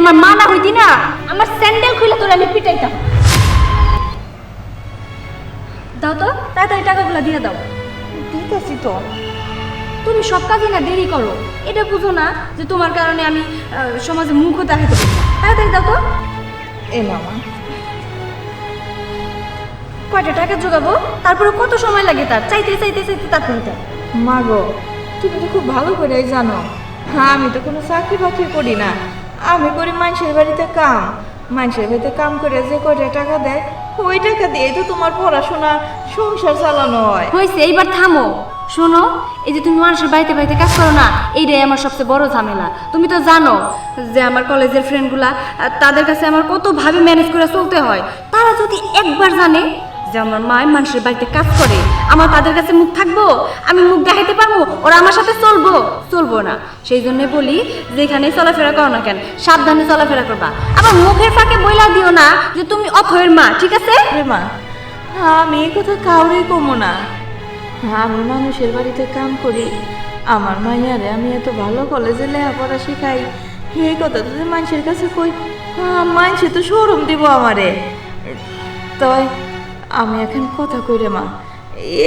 আমার মা না হইতি না, আমার স্যান্ডেল খুলে তোর আমি পিটাইতাম। দাও তো, তাড়াতাড়ি টাকাগুলো দিয়ে দাও। দিতেছি তো। তুমি সব কাজে না দেরি করো। এটা বুঝো না যে তোমার কারণে আমি সমাজে মুখও দেখাতে পারি। তাড়াতাড়ি দাও তো। এ মামা। কয়টা টাকা জোগাবো? তারপরে কত সময় লাগে তার? চাইতে চাইতে চাইতে তারপরে দেয় মা গো তুমি তো খুব ভালো করেই জানো। হ্যাঁ আমি তো কোনো চাকরি বাকরি করি না। আমি করি মানুষের বাড়িতে কাম। মানুষের বাড়িতে কাম করে যে কয়টা টাকা দেয়, ওই টাকা দিয়ে তো তোমার পড়াশোনা, সংসার চালানো হয়। হয়েছে, এইবার থামো। শোনো, এই যে তুমি মানুষের বাড়িতে বাড়িতে কাজ করো না, এইটাই আমার সবচেয়ে বড় ঝামেলা। তুমি তো জানো যে আমার কলেজের ফ্রেন্ডগুলা তাদের কাছে আমার কতভাবে ম্যানেজ করে চলতে হয়। তারা যদি একবার জানে যে আমার মায় মানুষের বাড়িতে কাজ করে, আমার তাদের কাছে মুখ থাকব, আমি মুখ দেখাইতে পারব, ওরা আমার সাথে চলবো চলবো না। সেই জন্য বলি যে এখানে চলাফেরা করো না কেন, সাবধানে চলাফেরা করবা। আবার মুখের ফাঁকে বইলা দিও না যে তুমি অথয়ের মা, ঠিক আছে? মা, আমি এই কথা কাউরেই কমো না। আমি মানুষের বাড়িতে কাম করি। আমার মাইয়ারে আমি এত ভালো কলেজে লেখাপড়া শিখাই। এই কথা তো মানুষের কাছে কই? মানুষে তো শোরুম দিব আমারে। তাই আমি এখন কথা কই রে মা।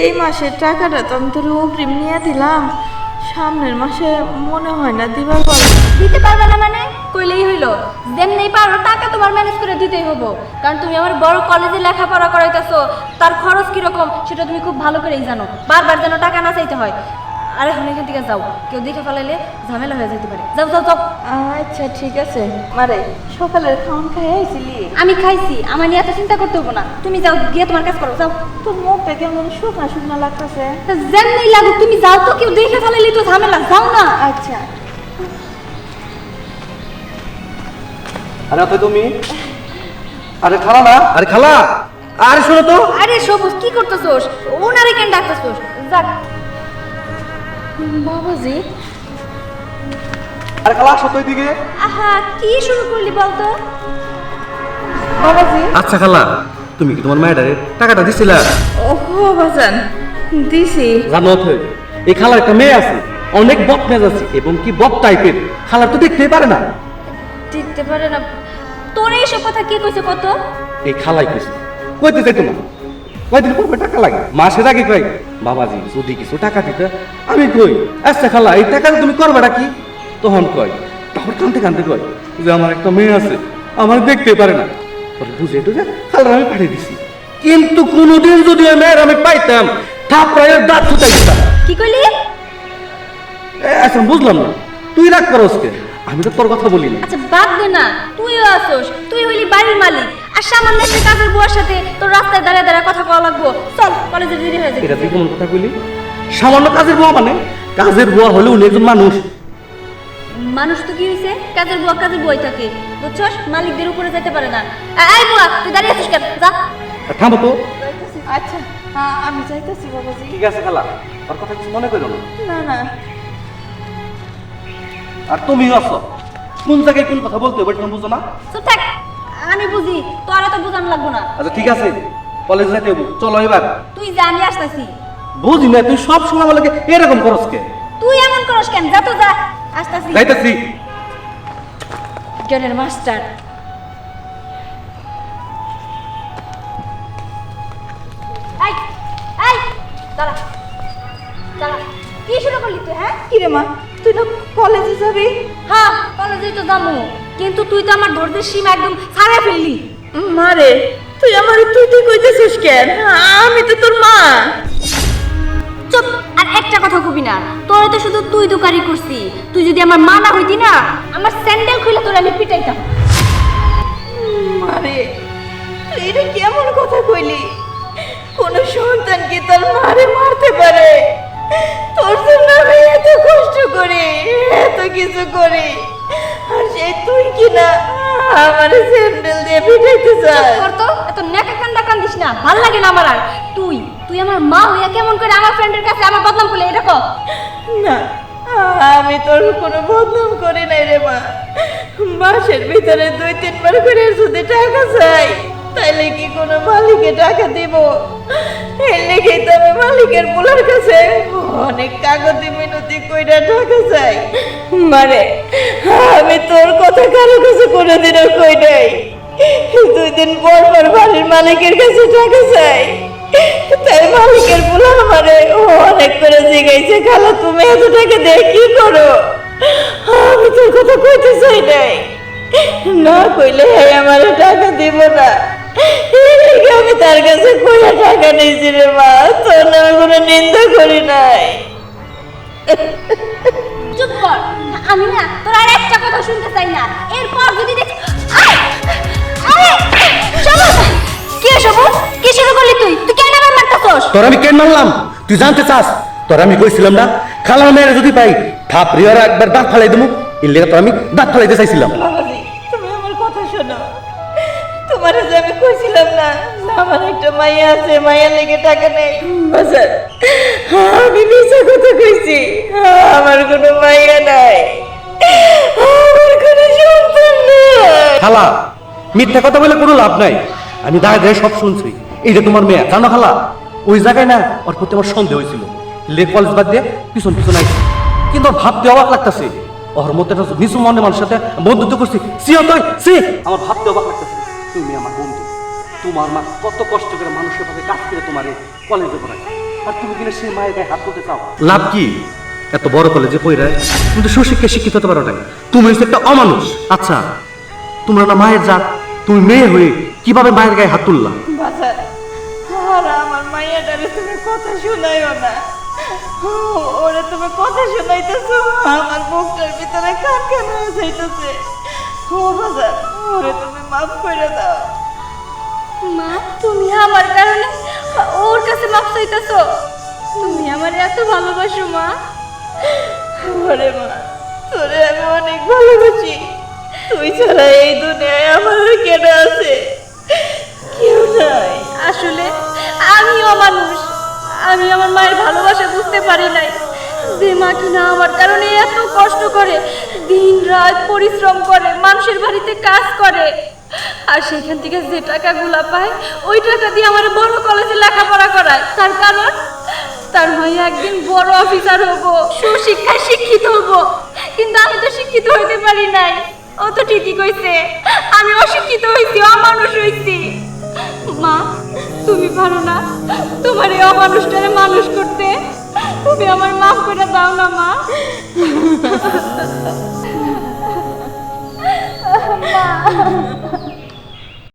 এই মাসের টাকাটা তো আমি তোর অগ্রিম নিয়ে দিলাম। সামনের মাসে মনে হয় না দিবার পর দিতে পারবে না মানে? কইলেই হইল যেমনি পারো টাকা তোমার ম্যানেজ করে দিতেই হব। কারণ তুমি আমার বড় কলেজে লেখাপড়া করাইতেছো, তার খরচ কীরকম সেটা তুমি খুব ভালো করেই জানো। বারবার যেন টাকা না চাইতে হয়। আর এখন এখান থেকে যাও। কেউ দেখে ফেলাইলে ঝামেলা হয়ে যেতে পারে। যাও যাও যাও। আচ্ছা ঠিক আছে। মারে সকালের খাওয়ান খাই আইছিলি? আমি খাইছি আমার নিয়ে এত চিন্তা করতে হব না। তুমি যাও গিয়ে তোমার কাজ করো যাও। তোর মুখটা কেমন শুকনা শুকনা লাগতেছে? যেমনি লাগুক তুমি যাও তো কেউ দেখে ফেলাইলে তো ঝামেলা যাও না। আচ্ছা। আরে তুমি? আরে খালা না? আরে খালা! আরে শোনো তো। আরে সবুজ কি করতেছোস? ওনারে কেন ডাকতেছোস? যাক বাবাজি। আরে খালা আসো তো এদিকে। আহা কি শুরু করলি বলতো? বাবাজি। আচ্ছা খালা তুমি কি তোমার মায়ের টাকাটা দিছিলা? ও বাজান দিছি। জানো অথয় এই খালার একটা মেয়ে আছে অনেক বদমেজ আছে এবং কি বদ টাইপের। খালার তো দেখতেই পারে না। দেখতে পারে না। তোর এইসব কথা কে কইছে কত? এই খালাই কইছে। কইতে চাইতো না। কয়দিন পর টাকা লাগে মাসের আগে কই বাবাজি যদি কিছু টাকা দিতে আমি কই আচ্ছা খালা এই টাকা তুমি করবাটা কি? তখন কয় তারপর কানতে কানতে কয় যে আমার একটা মেয়ে আছে আমার দেখতে পারে না। পরে বুঝে টুঝে খালার আমি পাঠিয়ে দিছি। কিন্তু কোনোদিন যদি ওই মেয়ের আমি পাইতাম থাপড়ায় দাঁত ফুটাই দিতাম। কি কইলি? আচ্ছা বুঝলাম না। তুই রাগ করস কে? আমি তো তোর কথা বলি না আচ্ছা বাদ দে না। তুইও আসোস। তুই হইলি বাড়ির মালিক। আর সামান্য একটা কাজের বুয়ার সাথে তোর রাস্তায় দাঁড়িয়ে দাঁড়িয়ে কথা কওয়া লাগবো। চল কলেজে দেরি হয়ে এটা তুই কেমন কথা কইলি? সামান্য কাজের বুয়া মানে? কাজের বুয়া হলে উনি একজন মানুষ। মানুষ তো কি হইছে? কাজের বুয়া কাজের বুয়াই থাকে। বুঝছস? মালিকদের উপরে যেতে পারে না। এই বুয়া তুই দাঁড়িয়ে আছিস কেন? যা। থামো তো। আচ্ছা হ্যাঁ আমি যাইতেছি বাবাজি। ঠিক আছে খালা আর কথা কিছু মনে করো না। না না। আর তুমিও আছো। কোন জায়গায় কোন কথা বলতে হবে তুমি বুঝো না? চুপ থাক। আমি বুঝি তোর তো বোঝানো লাগবো না। আচ্ছা ঠিক আছে। কলেজ যাইতে হব চলো এবার। তুই আমি আসতেছি। বুঝি না তুই সব সময় বলে এরকম করস কে? তুই এমন করস কেন? যা তো যা আসতেছি। যাইতেছি। জ্ঞানের মাস্টার। এই এই দাঁড়া দাঁড়া। কি শুরু করলি তুই হ্যাঁ? কি রে মা? তুই না কলেজে যাবি? হ্যাঁ কলেজে তো যাব। কিন্তু তুই তো আমার ধরতে সীমা একদম ছাড়া ফেললি। মারে তুই আমার তুই তুই কইতেছিস কেন? আমি তো তোর মা। চুপ আর একটা কথা কবি না। তোরা তো শুধু তুই দোকারি করছি। তুই যদি আমার মা না হইতি না আমার স্যান্ডেল খুলে তোর আমি পিটাইতাম। মারে তুই এটা কেমন কথা কইলি? কোন সন্তান কি তার মারে মারতে পারে? তোর জন্য আমি এত কষ্ট করি এত কিছু করি। আর সেই তুই কি না আমার স্যান্ডেল দিয়ে পিটাইতে চাস তোর তো এত নেকা কান্দা কান্দিস না ভালো লাগে না আমার আর। তুই তুই আমার মা হইয়া কেমন করে আমার ফ্রেন্ডের কাছে আমার বদনাম করলে এটা কর না আমি তোর কোনো বদনাম করি নাই রে মা। মাসের ভিতরে দুই তিনবার করে যদি টাকা চাই তাইলে কি কোনো মালিকে টাকা দিব? এর লেগেই তো আমি মালিকের পোলার কাছে অনেক কাগজে মিনতি কইরা টাকা চাই মানে আমি তোর কথা কারও কাছে কোনোদিনও কই নাই। দুই দিন পর পর বাড়ির মালিকের কাছে টাকা চাই তাই মালিকের বলে ও অনেক করে জিগাইছে, খালা, তুমি এত টাকা দিয়ে কি করো? আমি তোর কথা কইতে চাই নাই। না কইলে আমার টাকা দিব না। এই আমি তার কাছে কইয়া টাকা নিয়েছি রে মা। তোর নামে কোনো নিন্দা করি নাই। চুপ কর। আমি না তোর আর একটা কথা শুনতে চাই না। এরপর যদি দেখি! কি রে কি শুরু করলি তুই? তুই কেন আমার মারতাছস তোর আমি কেন মানলাম তুই জানতে চাস? তোর আমি কইছিলাম না খালা মেয়েরা যদি পাই থাপ রিয়ারা একবার দাঁত ফালাই দেবো। এর লেগে তোর আমি দাঁত ফালাইতে চাইছিলাম। তুমি আমার কথা শোনো। তোমার যে আমি কইছিলাম না আমার একটা মাইয়া আছে মাইয়া লেগে টাকা নেই। বাজার আমি মিশা কথা কইছি। আমার কোনো মাইয়া নাই। আমার কোনো সন্তান নাই। খালা মিথ্যা কথা বলে কোনো লাভ নাই। আমি দায় দায় সব শুনছি। এইটা তোমার মেয়ে জানো খালা? ওই জায়গায় না ওর প্রতি আমার সন্দেহ হয়েছিল। লে কলেজ বাদ দিয়ে পিছন পিছন আইছে। কিন্তু ভাবতে অবাক লাগতেছে। ওর একটা নিচু মনে মানুষের সাথে বন্ধুত্ব করছি। সি তুই সি! আমার ভাবতে অবাক লাগতেছে। তুমি আমার বন্ধু। তোমার মা কত কষ্ট করে মানুষের ভাবে কাজ করে তোমার কলেজে পড়ায়। আর তুমি কিনা সে মায়ের গায়ে হাত তুলতে চাও? লাভ কি? এত বড় কলেজে পড়ায় কিন্তু সুশিক্ষা শিক্ষিত হতে পারো না তুমি হচ্ছে একটা অমানুষ। আচ্ছা তোমরা না মায়ের জাত? তুমি মেয়ে হয়ে কীভাবে মায়ের গায়ে হাত তুললা? আমার মাইয়াটারে তুমি কথা শোনাইও না। ওরে তুমি কথা শোনাইতেছো আমার বুকটার ভিতরে কান কান হয়ে যাইতেছে ও বাজার ওরে তুমি মাফ করে দাও। মা তুমি আমার কারণে ওর কাছে মাপ চাইতাছো। তুমি আমার এত ভালোবাসো মা। ওরে মা তোরে আমি অনেক ভালোবাসি। তুই ছাড়া এই দুনিয়ায় আমার আর কেন আছে? কেউ নাই। আসলে আমিও মানুষ। আমি আমার মায়ের ভালোবাসা বুঝতে পারি নাই। যে মা কিনা আমার কারণে এত কষ্ট করে দিন রাত পরিশ্রম করে, মানুষের বাড়িতে কাজ করে। আর সেখান থেকে যে টাকাগুলা পায়, ওই টাকা দিয়ে আমার বড় কলেজে লেখাপড়া করায়। তার কারণ, তার মাইয়া একদিন বড় অফিসার হব, সুশিক্ষায় শিক্ষিত হব। কিন্তু আমি তো শিক্ষিত হইতে পারি নাই। ও তো ঠিকই কইছে, আমি অশিক্ষিত হইছি, অমানুষ হইছি। মা, তুমি পারো না তোমার এই অমানুষটারে মানুষ করতে। তুমি আমার মাফ করে দাও না মা। মা।